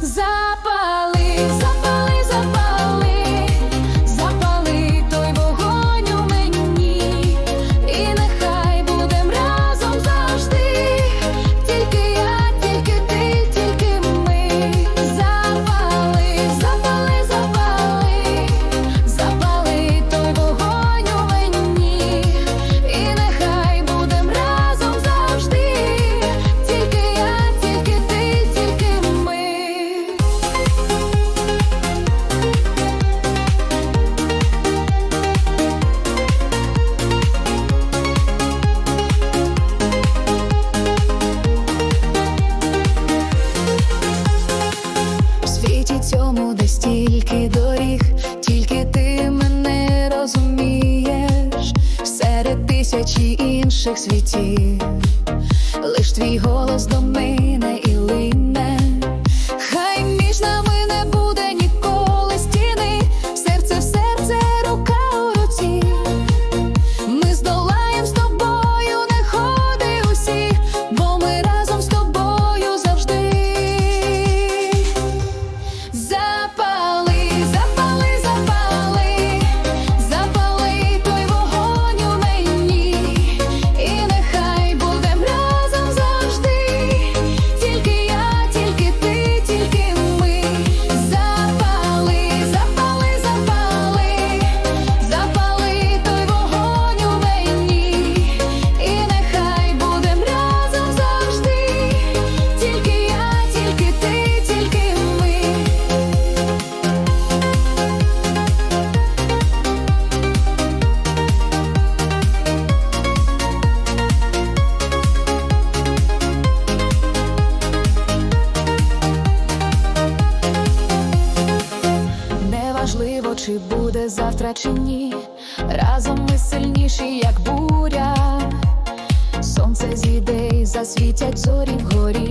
Запах стільки доріг, тільки ти мене розумієш, серед тисячі інших світів, лиш твій голос до мене. буде завтра чи ні, разом ми сильніші, як буря, сонце зійде і засвітять зорі вгорі.